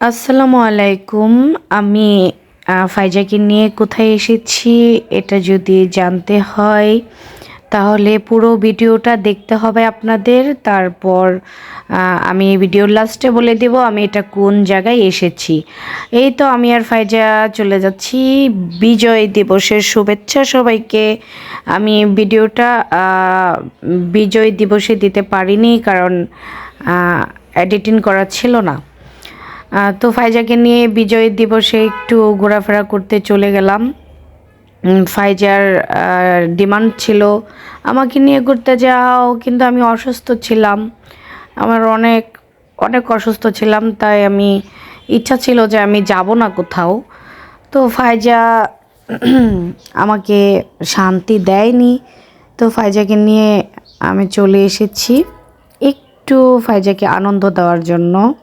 আসসালামু আলাইকুম। আমি ফাইজাকে নিয়ে কোথায় এসেছি এটা যদি জানতে হয়, তাহলে পুরো ভিডিওটা দেখতে হবে আপনাদের। তারপর আমি ভিডিওর লাস্টে বলে দেব আমি এটা কোন জায়গায় এসেছি। এই তো আমি আর ফাইজা চলে যাচ্ছি। বিজয় দিবসের শুভেচ্ছা সবাইকে। আমি ভিডিওটা বিজয় দিবসে দিতে পারিনি কারণ এডিটিং করা ছিল না। তো ফাইজাকে নিয়ে বিজয় দিবসে একটু ঘোরাফেরা করতে চলে গেলাম। ফাইজার ডিমান্ড ছিল। আমাকে নিয়ে ঘুরতে যাও, কিন্তু আমি অসুস্থ ছিলাম। আমার অনেক অনেক অসুস্থ ছিলাম, তাই আমি, ইচ্ছা ছিল যে আমি যাব না কোথাও। তো ফাইজা আমাকে শান্তি দেয়নি। তো ফাইজাকে নিয়ে আমি চলে এসেছি। একটু ফাইজাকে আনন্দ দেওয়ার জন্য।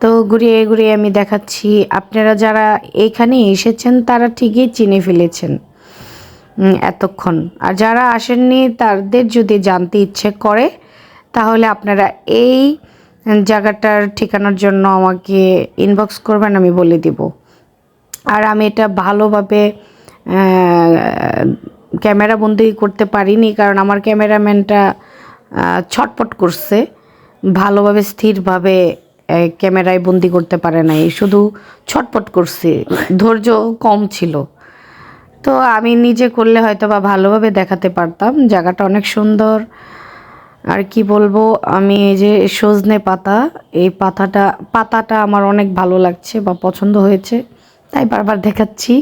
তো ঘুরিয়ে ঘুরিয়ে আমি দেখাচ্ছি। আপনারা যারা এখানে এসেছেন, তারা ঠিকই চিনে ফেলেছেন এতক্ষণ। আর যারা আসেননি, তাদের যদি জানতে ইচ্ছে করে, তাহলে আপনারা এই জায়গাটার ঠিকানার জন্য আমাকে ইনবক্স করবেন, আমি বলে দিব। আর আমি এটা ভালোভাবে ক্যামেরা বন্দি করতে পারিনি, কারণ আমার ক্যামেরাম্যানটা ছটপট করছে। ভালোভাবে, স্থিরভাবে ক্যামেরায় বন্দি করতে পারে নাই, শুধু ছটপট করছে, ধৈর্য কম ছিল। তো আমি নিজে করলে হয়তো বা ভালোভাবে দেখাতে পারতাম, জায়গাটা অনেক সুন্দর। আর কি বলব, আমি এই যে সজনে পাতা, এই পাতাটা পাতাটা আমার অনেক ভালো লাগছে বা পছন্দ হয়েছে, তাই বারবার দেখাচ্ছি।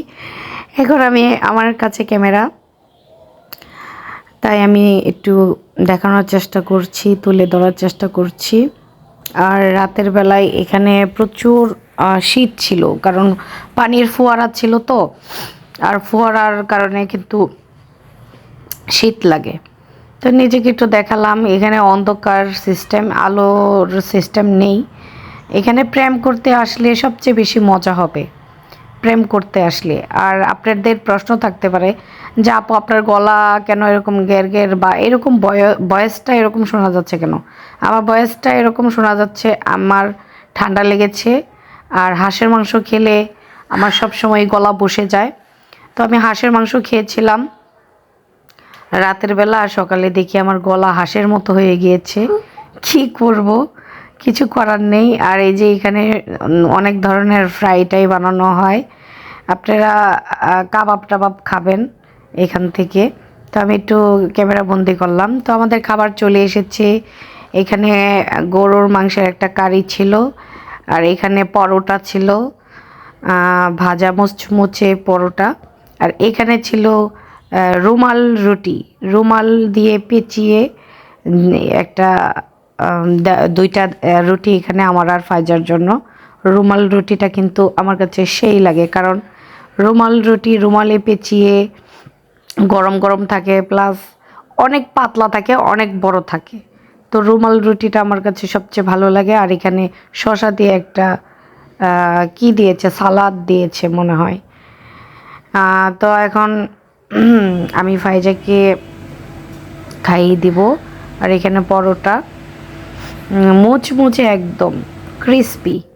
এখন আমি আমার কাছে ক্যামেরা, তাই আমি একটু দেখানোর চেষ্টা করছি, তুলে ধরার চেষ্টা করছি। আর রাতের বেলায় এখানে প্রচুর শীত ছিল, কারণ পানির ফোয়ারা ছিল তো, আর ফোয়ারার কারণে কিন্তু শীত লাগে। তো নিজেকে একটু দেখালাম, এখানে অন্ধকার সিস্টেম আলোর সিস্টেম নেই। এখানে প্রেম করতে আসলে সবচেয়ে বেশি মজা হবে। প্রেম করতে আসলে। আর আপনাদের প্রশ্ন থাকতে পারে যে, আপু, আপনার গলা কেন এরকম গের গের বা এরকম বয়সটা এরকম শোনা যাচ্ছে কেন? আমার বয়সটা এরকম শোনা যাচ্ছে, আমার ঠান্ডা লেগেছে আর হাঁসের মাংস খেলে আমার সব সময় গলা বসে যায়। তো আমি হাঁসের মাংস খেয়েছিলাম। রাতের বেলা আর সকালে দেখি আমার গলা হাঁসের মতো হয়ে গিয়েছে। কি করব? কিছু করার নেই। আর এই যে এখানে অনেক ধরনের ফ্রাইটাই বানানো হয়। আপনারা কাবাব টাবাব খাবেন এখান থেকে। তো আমি একটু ক্যামেরা বন্দি করলাম। তো আমাদের খাবার চলে এসেছে। এখানে গরুর মাংসের একটা কারি ছিল। আর এখানে পরোটা ছিল। ভাজা মুচমুচে পরোটা। আর এখানে ছিল রুমাল রুটি। রুমাল দিয়ে পেঁচিয়ে একটা দুইটা রুটি এখানে আমার আর ফাইজার জন্য। রুমাল রুটিটা কিন্তু আমার কাছে সেই লাগে, কারণ রুমাল রুটি রুমালে পেঁচিয়ে গরম গরম থাকে প্লাস অনেক পাতলা থাকে, অনেক বড় থাকে। তো রুমাল রুটিটা আমার কাছে সবচেয়ে ভালো লাগে, আর এখানে শশা দিয়ে একটা কি দিয়েছে, সালাদ দিয়েছে মনে হয়। তো এখন আমি ফাইজাকে খাইয়ে দিব, আর এখানে পরোটা। মুচমুচে একদম ক্রিস্পি